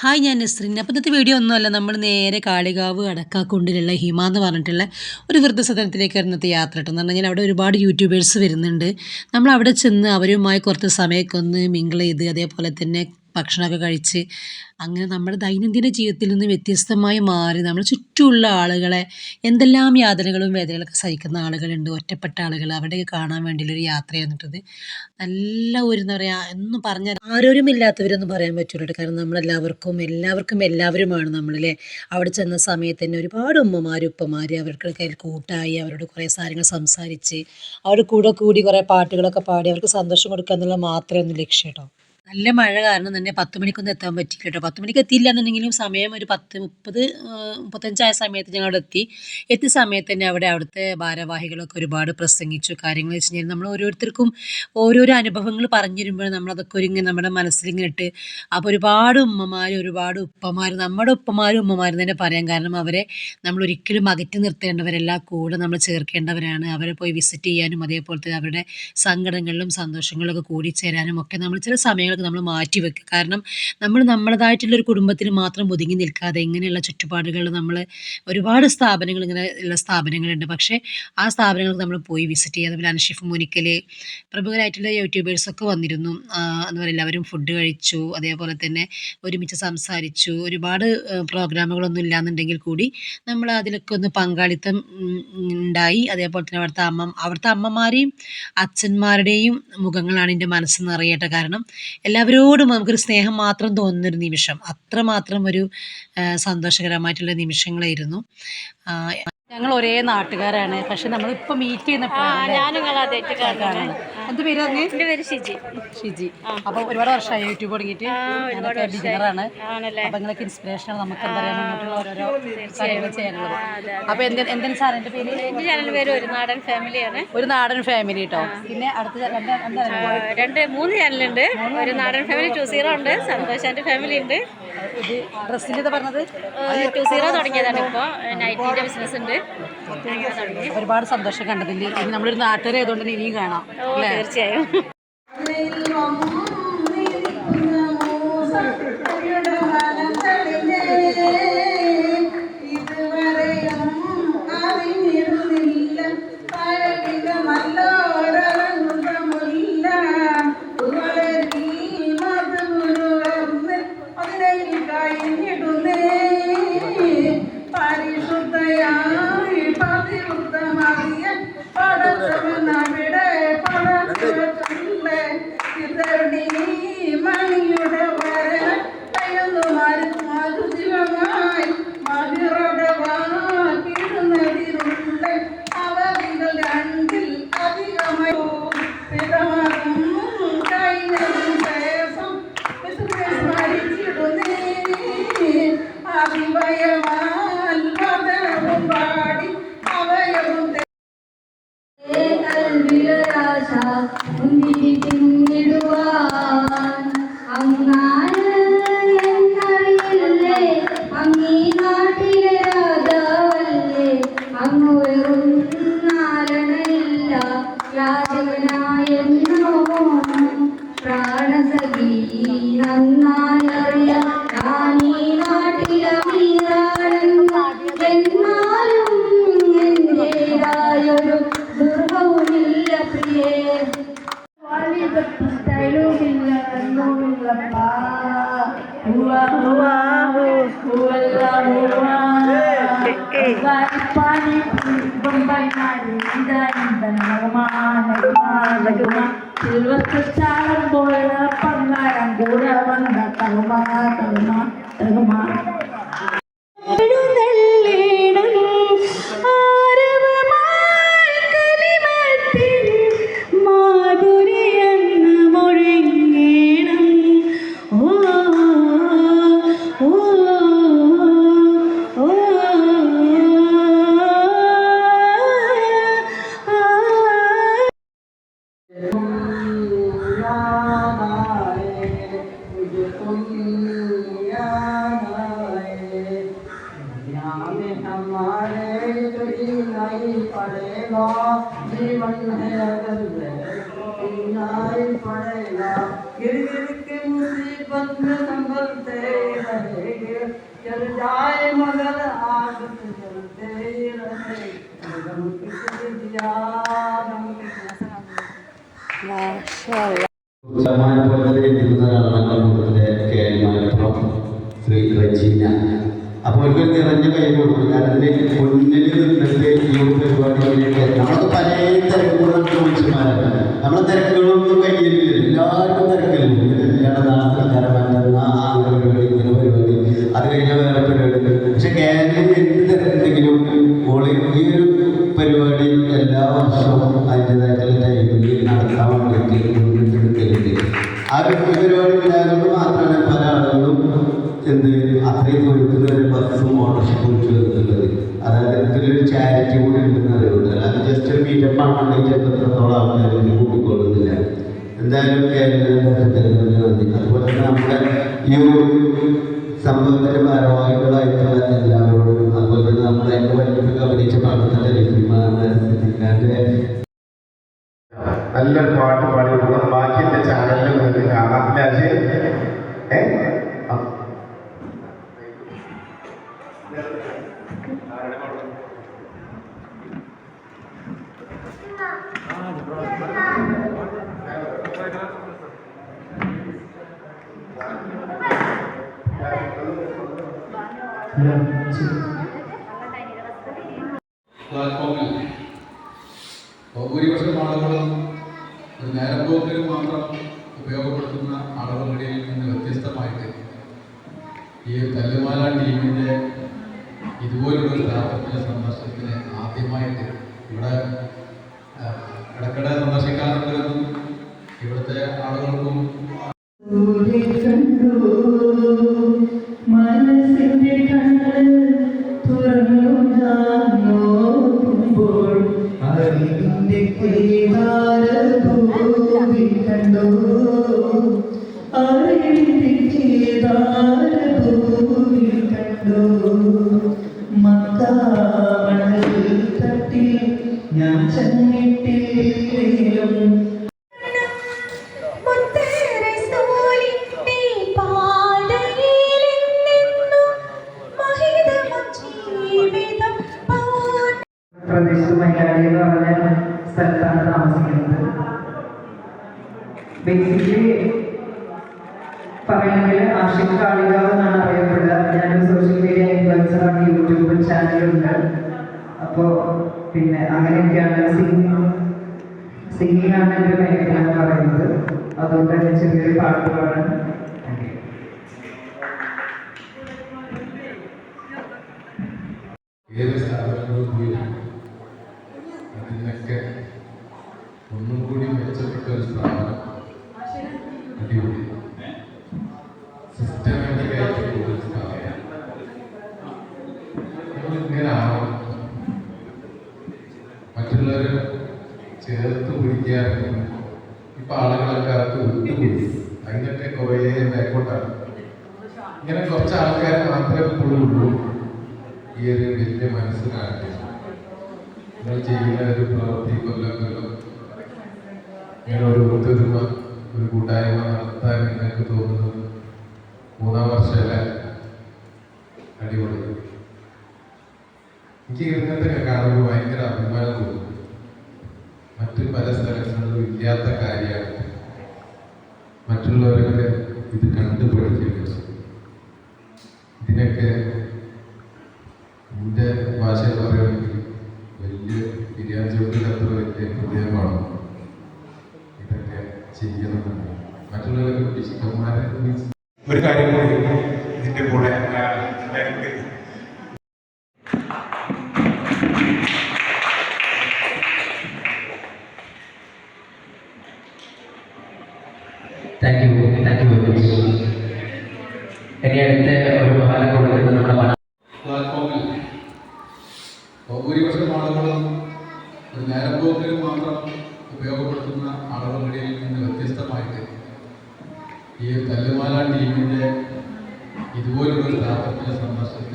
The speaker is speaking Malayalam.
ഹായ് ഞാൻ നസ്രിൻ. അപ്പോൾ ഇന്നത്തെ വീഡിയോ ഒന്നുമല്ല നമ്മൾ നേരെ കാളികാവ് അടക്കാക്കുണ്ടിലുള്ള ഹിമ എന്ന് പറഞ്ഞിട്ടുള്ള ഒരു വൃദ്ധസദനത്തിലേക്ക് ഇന്നത്തെ യാത്ര കേട്ടോ. എന്ന് കഴിഞ്ഞാൽ അവിടെ ഒരുപാട് യൂട്യൂബേഴ്സ് വരുന്നുണ്ട്. നമ്മൾ അവിടെ ചെന്ന് അവരുമായി കുറച്ച് സമയമൊക്കെ ഒന്ന് മിങ്കിൾ ചെയ്ത് അതേപോലെ തന്നെ ഭക്ഷണമൊക്കെ കഴിച്ച് അങ്ങനെ നമ്മുടെ ദൈനംദിന ജീവിതത്തിൽ നിന്ന് വ്യത്യസ്തമായി മാറി നമ്മൾ ചുറ്റുമുള്ള ആളുകളെ എന്തെല്ലാം യാതനകളും വേദനകളൊക്കെ സഹിക്കുന്ന ആളുകളുണ്ട് ഒറ്റപ്പെട്ട ആളുകൾ അവിടെ കാണാൻ വേണ്ടിയുള്ളൊരു യാത്രയാണ് എന്നിട്ടത് നല്ല ഒരു എന്താ പറയുക എന്ന് പറഞ്ഞാൽ ആരോരുമില്ലാത്തവരൊന്നും പറയാൻ പറ്റില്ല കാരണം നമ്മളെല്ലാവർക്കും എല്ലാവർക്കും എല്ലാവരുമാണ് നമ്മളല്ലേ. അവിടെ ചെന്ന സമയത്ത് തന്നെ ഒരുപാട് ഉമ്മമാർ ഉപ്പമാർ അവർക്ക് കൂട്ടായി അവരോട് കുറേ കാര്യങ്ങൾ സംസാരിച്ച് അവരുടെ കൂടെ കൂടി കുറേ പാട്ടുകളൊക്കെ പാടി അവർക്ക് സന്തോഷം കൊടുക്കുക എന്നുള്ളത് മാത്രമേ ഒന്ന് ലക്ഷ്യം കേട്ടോ നല്ല മഴ കാരണം തന്നെ പത്ത് മണിക്കൊന്നും എത്താൻ പറ്റില്ല കേട്ടോ പത്ത് മണിക്ക് എത്തിയില്ല എന്നുണ്ടെങ്കിലും സമയം ഒരു പത്ത് മുപ്പത് മുപ്പത്തഞ്ചായ സമയത്ത് ഞങ്ങൾ അവിടെ എത്തി. എത്തിയ സമയത്ത് തന്നെ അവിടെ അവിടുത്തെ ഭാരവാഹികളൊക്കെ ഒരുപാട് പ്രസംഗിച്ചു കാര്യങ്ങൾ വെച്ച് കഴിഞ്ഞാൽ നമ്മൾ ഓരോരുത്തർക്കും ഓരോരോ അനുഭവങ്ങൾ പറഞ്ഞു തരുമ്പോൾ നമ്മളതൊക്കെ ഒരു ഇങ്ങനെ നമ്മുടെ മനസ്സിലിങ്ങനെ ഇട്ട് അപ്പോൾ ഒരുപാട് ഉമ്മമാർ ഒരുപാട് ഉപ്പമാർ നമ്മുടെ ഉപ്പമാരും ഉമ്മമാരും തന്നെ പറയാം. കാരണം അവരെ നമ്മൾ ഒരിക്കലും അകറ്റി നിർത്തേണ്ടവരല്ല കൂടെ നമ്മൾ ചേർക്കേണ്ടവരാണ്. അവരെ പോയി വിസിറ്റ് ചെയ്യാനും അതേപോലെ തന്നെ അവരുടെ സങ്കടങ്ങളിലും സന്തോഷങ്ങളിലൊക്കെ കൂടിച്ചേരാനും ഒക്കെ നമ്മൾ ചില സമയങ്ങൾ കാര്യങ്ങളൊക്കെ നമ്മൾ മാറ്റി വെക്കുക കാരണം നമ്മൾ നമ്മളതായിട്ടുള്ളൊരു കുടുംബത്തിന് മാത്രം ഒതുങ്ങി നിൽക്കാതെ ഇങ്ങനെയുള്ള ചുറ്റുപാടുകൾ നമ്മൾ ഒരുപാട് സ്ഥാപനങ്ങൾ ഇങ്ങനെ ഉള്ള സ്ഥാപനങ്ങളുണ്ട്. പക്ഷേ ആ സ്ഥാപനങ്ങൾക്ക് നമ്മൾ പോയി വിസിറ്റ് ചെയ്യുക. അതുപോലെ അൻഷിഫ് മുനിക്കൽ പ്രമുഖരായിട്ടുള്ള യൂട്യൂബേഴ്സൊക്കെ വന്നിരുന്നു. പറയുക എല്ലാവരും ഫുഡ് കഴിച്ചു. അതേപോലെ തന്നെ ഒരുമിച്ച് സംസാരിച്ചു. ഒരുപാട് പ്രോഗ്രാമുകളൊന്നും ഇല്ലാന്നുണ്ടെങ്കിൽ കൂടി നമ്മൾ അതിലൊക്കെ ഒന്ന് പങ്കാളിത്തം ഉണ്ടായി. അതേപോലെ തന്നെ അവിടുത്തെ അമ്മ അവിടുത്തെ അമ്മമാരെയും അച്ഛന്മാരുടെയും മുഖങ്ങളാണ് എന്റെ മനസ്സ് നിറയട്ടെ കാരണം എല്ലാവരോടും നമുക്കൊരു സ്നേഹം മാത്രം തോന്നുന്നൊരു നിമിഷം. അത്രമാത്രം ഒരു സന്തോഷകരമായിട്ടുള്ള നിമിഷങ്ങളായിരുന്നു. ഞങ്ങൾ ഒരേ നാട്ടുകാരാണ്. പക്ഷെ നമ്മൾ ഇപ്പൊ മീറ്റ് ചെയ്യുന്നപ്പോഴാണ് എന്ത് പേര് എന്റെ പേര് ഷിജി. ഷിജി. അപ്പൊ ഒരുപാട് വർഷമായി യൂട്യൂബ് തുടങ്ങിയിട്ട്. ഞാനൊക്കെ ബിഗിനറാണ് അപ്പൊ നിങ്ങൾക്ക് ഇൻസ്പിറേഷൻ ആണ് നമുക്ക് എന്താ പറയാ ഓരോരോ കാര്യങ്ങൾ ചെയ്യാനുള്ളത്. അപ്പൊ എന്ത് എന്തെങ്കിലും സാർ എന്റെ പേര്? എന്റെ ചാനൽ പേര് ഒരു നാടൻ ഫാമിലിയാണ് ഒരു നാടൻ ഫാമിലി കേട്ടോ പിന്നെ അടുത്ത രണ്ട് രണ്ട് മൂന്ന് ചാനലുണ്ട് ഒരു നാടൻ ഫാമിലി ടു സീറോ ഉണ്ട്. സന്തോഷാന്റെ ഫാമിലി ഉണ്ട്. ഇത് ഡ്രസ്സിന്റെ ഇത് പറഞ്ഞത്? ടു സീറോ തുടങ്ങിയതാണ് ഇപ്പോൾ നൈറ്റിന്റെ ബിസിനസ് ഉണ്ട്. ഒരുപാട് സന്തോഷം കണ്ടതിൽ. ഇനി നമ്മളൊരു നാട്ടുകാരെ ആയതുകൊണ്ട് തന്നെ ഇനിയും കാണാം. ഓ തീർച്ചയായും. சில்வத்தாரம் போல பங்காரம் கூட வந்த தகுமா தகுமா தகுமா നിറഞ്ഞ കൈ കൊടുക്കും കാരണം അതിന് മുന്നിൽ നിന്നിട്ട് ഒരു പരിപാടികളിലേക്ക് നമ്മളൊക്കെ പല തിരക്കുകളും കയ്യിലില്ല എല്ലാവർക്കും തിരക്കില്ല കല്യാണ നാളെ മറ്റന്നാ ആ പരിപാടി ഇങ്ങനെ പരിപാടി അത് കഴിഞ്ഞാൽ വേറെ പരിപാടി പക്ഷെ ഈ ഒരു പരിപാടി എല്ലാ വർഷവും അതിന്റെതായിട്ടുള്ള ടൈമിൽ നടത്താൻ വേണ്ടിയിട്ട് മുൻകെടുക്കലുണ്ട് ആ പരിപാടി ഉണ്ടായതുകൊണ്ട് മാത്രമല്ല പല ആളുകളും എന്ത് അത്രയും കൂടി ഉണ്ടെന്ന് അറിയുന്നുണ്ട് അല്ലാതെ ജസ്റ്റ് ഒരു മീറ്റപ്പ് ആണെങ്കിൽ ചിലപ്പോൾ എത്രത്തോളം ആൾക്കാർ കൂട്ടിക്കൊള്ളുന്നില്ല. എന്തായാലും കേരളത്തിന്റെ നന്ദി അതുപോലെ തന്നെ നമ്മുടെ ഈ ഒരു സംഭവത്തിന്റെ ഭാരവാഹികളായിട്ടുള്ള എല്ലാവരോടും അതുപോലെ തന്നെ എന്റെ വലിയ അഭിനയിച്ച പാട്ടത്തിന്റെ സിദ്ദിഖാന്റെ നല്ലൊരു പാട്ട് പാടിയിട്ടുള്ളത് ബാക്കി ചാനലിൽ നിങ്ങൾക്ക് കാണാം. അല്ലേ അജയ്? പ്ലാറ്റ്ഫോമിൽ ഭൂരിപക്ഷം ആളുകളും ഒരു നേരമ്പോക്കിന് മാത്രം ഉപയോഗപ്പെടുത്തുന്ന ആളുകളുടെ നിന്ന് വ്യത്യസ്തമായിട്ട് ഈ തല്ലുമാല ടീമിന്റെ ഇതുപോലുള്ള സ്ഥാപനത്തിന്റെ സന്ദർശനത്തിന് ആദ്യമായിട്ട് ഇവിടെ പ്രദേശത്ത് മൈലാടി എന്ന് പറഞ്ഞ സ്ഥലത്താണ് താമസിക്കുന്നത്. ബേസിക്കലി പറയണമെങ്കിൽ ആഷിക് കാളികാവ് എന്നാണ് അറിയപ്പെടുക. ഞാനൊരു സോഷ്യൽ മീഡിയ ഇൻഫ്ലുവൻസറാണ് യൂട്യൂബ് ചാനലുണ്ട് അപ്പോൾ പിന്നെ അങ്ങനെയൊക്കെയാണ് സിംഗിങ് സിംഗിങ് ആണ് എന്റെ മേഖല എന്ന് പറയുന്നത്. അതുകൊണ്ട് തന്നെ ചെറിയൊരു പാട്ട് പാടാൻ ഏത് സ്ഥാപനങ്ങളിൽ പോയി അതിനൊക്കെ ഒന്നും മറ്റുള്ളവരെ ഇപ്പൊ മാത്രമേ ഉള്ളൂ. ഈ ഒരു വലിയ മനസ്സിലാക്കി നിങ്ങൾ ചെയ്യുന്ന ഒരു പ്രവൃത്തി കൊല്ലം കൊല്ലം ഇങ്ങനെ ഒരു ഒരു കൂട്ടായ്മ നടത്താൻ നിങ്ങൾക്ക് തോന്നുന്നത് മൂന്നാം വർഷമല്ല അടിപൊളി. എനിക്ക് ഇങ്ങനത്തെ കാണുമ്പോൾ ഭയങ്കര അഭിമാനം തോന്നും മറ്റു പല സ്ഥലങ്ങളിലും ഇല്ലാത്ത കാര്യമാണ്. മറ്റുള്ളവരൊക്കെ ഇത് കണ്ടുപിടിക്കുന്നത് ഇതിനൊക്കെ എന്റെ ഭാഷ പറയുകയാണെങ്കിൽ ഒരു കാര്യം കൂടി ഇതിന്റെ കൂടെ ആ, എനിക്ക് thank you thank you very much ഇനി അടുത്ത ഒരു മഹാലം ഈ തല്ലുമാല ടീമിന്റെ ഇതുപോലുള്ള ഒരു സ്ഥാപനത്തിന്റെ സന്ദർശനത്തിന്